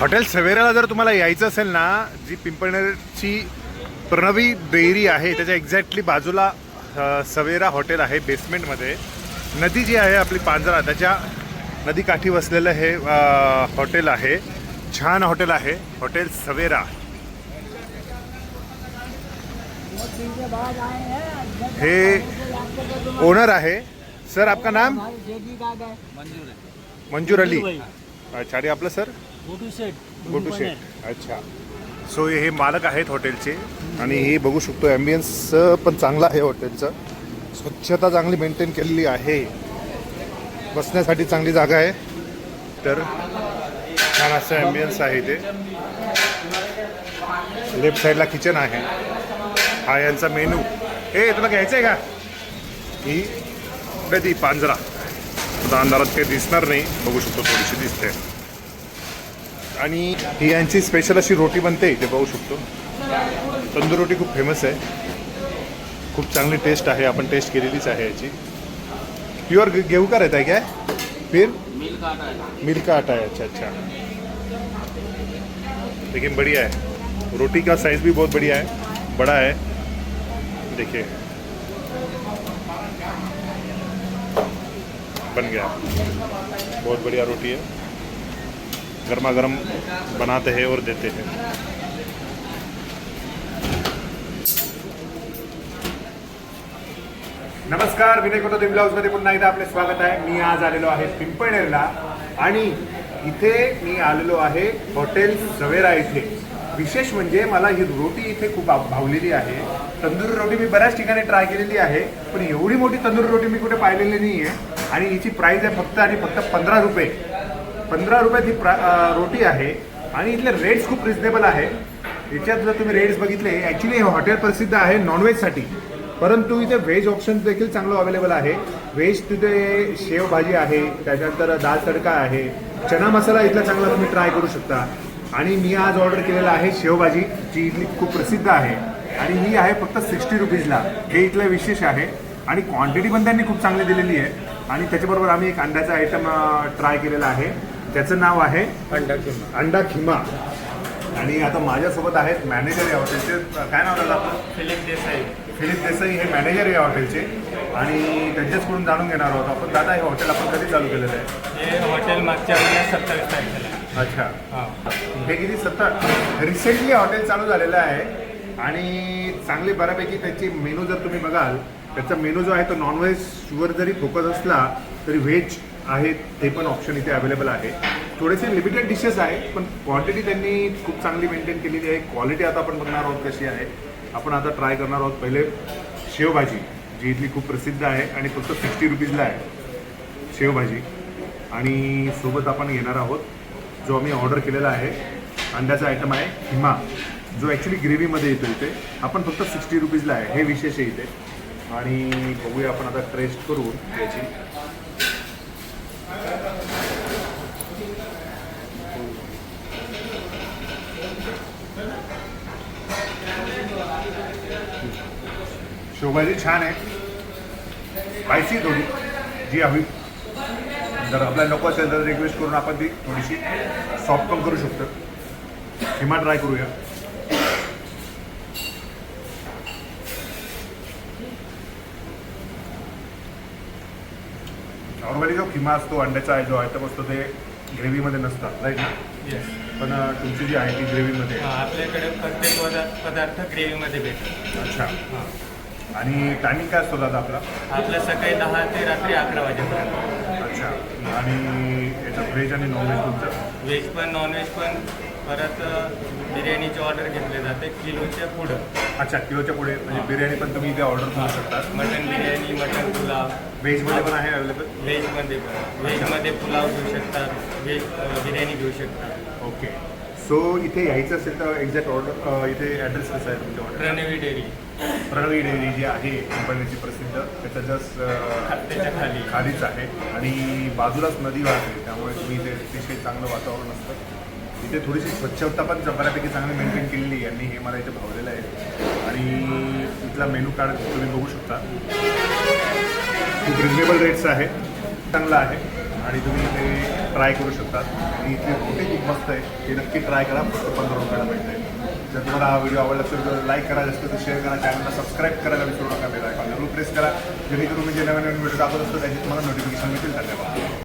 Hotel सवेराला जर तुम्हाला यायचं असेल ना जी पिंपळनेरची प्रणवी डेअरी आहे त्याच्या एक्झॅक्टली बाजूला सवेरा हॉटेल आहे बेसमेंटमध्ये नदी जी आहे आपली पांजरा त्याच्या नदीकाठी वसलेलं हे हॉटेल आहे. छान हॉटेल आहे. हॉटेल सवेरा. हे ओनर आहे. सर आपका नाम? मंजूर अली. अच्छा आणि आपलं सर? गोटू शेठ अच्छा. सो हे मालक आहेत हॉटेलचे आणि हे बघू शकतो ॲम्बियन्स पण चांगलं आहे हॉटेलचं स्वच्छता चांगली मेंटेन केलेली आहे. बसण्यासाठी चांगली जागा आहे. तर छान असं ॲम्बियन्स आहे इथे. लेफ्ट साईडला किचन आहे. हा यांचा मेनू हे तुला घ्यायचं आहे का? ही नदी पांजरा. आता अंधारात काही दिसणार नाही. बघू शकतो थोडीशी दिसते. आणि ही यांची स्पेशल अशी रोटी बनते इथे बघू शकतो. तंदूर रोटी खूप फेमस आहे. खूप चांगली टेस्ट आहे आपण टेस्ट केलेलीच आहे याची. प्युअर गेहूं का रहता है क्या? फिर मिल्क का आटा है अच्छा अच्छा. लेकिन बढ़िया है. रोटी का साइज भी बहुत बढ़िया है. बड़ा है. देखिए. बन गया. बहुत बढ़िया रोटी है. गर्मा गर्म बनाते हैं और देते हैं। नमस्कार विनय कोटोदे ब्लाऊजमध्ये पुन्हा एकदा आपले स्वागत आहे. मी आज आलेलो आहे पिंपळनेरला आणि इथे मी आलेलो आहे हॉटेल सवेरा इथे. विशेष म्हणजे मला ही रोटी इथे खूप भावलेली आहे. तंदुरी रोटी मी बऱ्याच ठिकाणी ट्राय केलेली आहे पण एवढी मोठी तंदुरी रोटी मी कुठे पाहिलेली नाही आहे आणि हिची प्राईज आहे फक्त आणि फक्त पंधरा रुपये. पंधरा रुपयात ही प्रा रोटी आहे आणि इथले रेट्स खूप रिझनेबल आहे. याच्यात जर तुम्ही रेट्स बघितले ॲक्च्युली हे हॉटेल प्रसिद्ध आहे नॉनव्हेजसाठी परंतु इथे व्हेज ऑप्शन देखील चांगलं अवेलेबल आहे. व्हेज तिथे शेव भाजी आहे त्याच्यानंतर दाल तडका आहे. चना मसाला इथला चांगला तुम्ही ट्राय करू शकता. आणि मी आज ऑर्डर केलेला आहे शेवभाजी जी इथली खूप प्रसिद्ध आहे. आणि ही आहे फक्त सिक्स्टी रुपीजला. हे इथलं विशेष आहे. आणि क्वांटिटी पण त्यांनी खूप चांगली दिलेली आहे. आणि त्याच्याबरोबर आम्ही एक अंड्याचा आयटम ट्राय केलेला आहे. त्याचं नाव आहे अंडा खिमा. आणि आता माझ्यासोबत आहेत मॅनेजर या हॉटेलचे. काय नाव झालं आपलं? फिलिप देसाई. फिलिप देसाई हे मॅनेजर या हॉटेलचे. आणि त्यांच्याचकडून जाणून घेणार आहोत आपण. दादा हे हॉटेल आपण कधी चालू केलेलं आहे? हे हॉटेल मागच्या महिन्यात सत्तावीस तारखेला. अच्छा. हां. हे किती? सत्तर रिसेंटली हॉटेल चालू झालेलं आहे. आणि चांगली बऱ्यापैकी त्याची मेनू जर तुम्ही बघाल त्याचा मेनू जो आहे तो नॉनव्हेजवर जरी फोकस असला तरी व्हेज आहेत ते पण ऑप्शन इथे अवेलेबल आहे. थोडेसे लिमिटेड डिशेस आहे पण क्वांटिटी त्यांनी खूप चांगली मेंटेन केलेली आहे. क्वालिटी आता आपण बघणार आहोत कशी आहे. आपण आता ट्राय करणार आहोत. पहिले शेवभाजी जी इथली खूप प्रसिद्ध आहे आणि फक्त सिक्स्टी रुपीजला आहे. शेवभाजी. आणि सोबत आपण घेणार आहोत जो आम्ही ऑर्डर केलेला आहे. अंड्याचा आयटम आहे हिमा. जो ॲक्च्युली ग्रेव्हीमध्ये येतो इथे. आपण फक्त सिक्स्टी रुपीजला आहे. हे विशेष आहे इथे. आणि बघूया आपण आता टेस्ट करू याची शोभाजी छान आहे. स्पायसी थोडी. जी हवी. जर आपल्याला नको असेल तर रिक्वेस्ट करून आपण ती थोडीशी सॉफ्ट पण करू शकतो. किंवा ट्राय करूया. नॉर्मली जो किमा असतो अंड्याचा आहे जो आयटम असतो ते ग्रेव्हीमध्ये नसतात राईट ना? येस पण तुमची जी आहे ती ग्रेव्हीमध्ये. आहे. आपल्याकडे प्रत्येक पदार्थ पदार्थ ग्रेव्हीमध्ये भेटतो. अच्छा. हां. आणि टायमिंग काय असतो दादा आपला? आपलं सकाळी दहा ते रात्री अकरा वाजेपर्यंत. अच्छा. आणि याच्यात व्हेज आणि नॉनव्हेज तुमचं? व्हेज पण नॉनव्हेज पण. परत अ, बिर्याणीची ऑर्डर घेतली जाते किलोच्या पुढं. अच्छा किलोच्या पुढे. म्हणजे बिर्याणी पण तुम्ही इथे ऑर्डर करू शकता. मटन बिर्याणी व्हेजमध्ये पण आहे अवेलेबल व्हेजमध्ये पण. व्हेजमध्ये पुलाव घेऊ शकतात व्हेज बिर्याणी घेऊ शकतात. ओके सो इथे यायचं असेल तर एक्झॅक्ट ऑर्डर इथे ॲड्रेस कसा आहे तुमच्या order Pranavi dairy. Pranavi dairy जी आहे कंपनीची प्रसिद्ध त्याच्या जस्ट त्याच्याखाली. खालीच आहे. आणि बाजूलाच नदी वाहते त्यामुळे तुम्ही इथे अतिशय चांगलं वातावरण असतं. इथे थोडीशी स्वच्छता पण बऱ्यापैकी चांगली मेंटेन केलेली आहे. यांनी हे मला इथे भावलेलं आहे. आणि इथला मेनू कार्ड तुम्ही बघू शकता. खूप रिजनेबल रेट्स आहे चांगला आहे आणि तुम्ही ते ट्राय करू शकता. आणि इथे कुठे खूप मस्त आहे ते नक्की ट्राय करा फक्त पंधरा रुपयाला मिळते जर तुम्हाला हा व्हिडिओ आवडला असेल तर लाईक करा जास्त तर शेअर करा चॅनलला सबस्क्राईब करायला विसरू नका बेल आयकॉन जरूर प्रेस करा जेणेकरून मी जे नवीन नवीन व्हिडिओ दाखवत असतो त्याची तुम्हाला नोटिफिकेशन मिळतील धन्यवाद.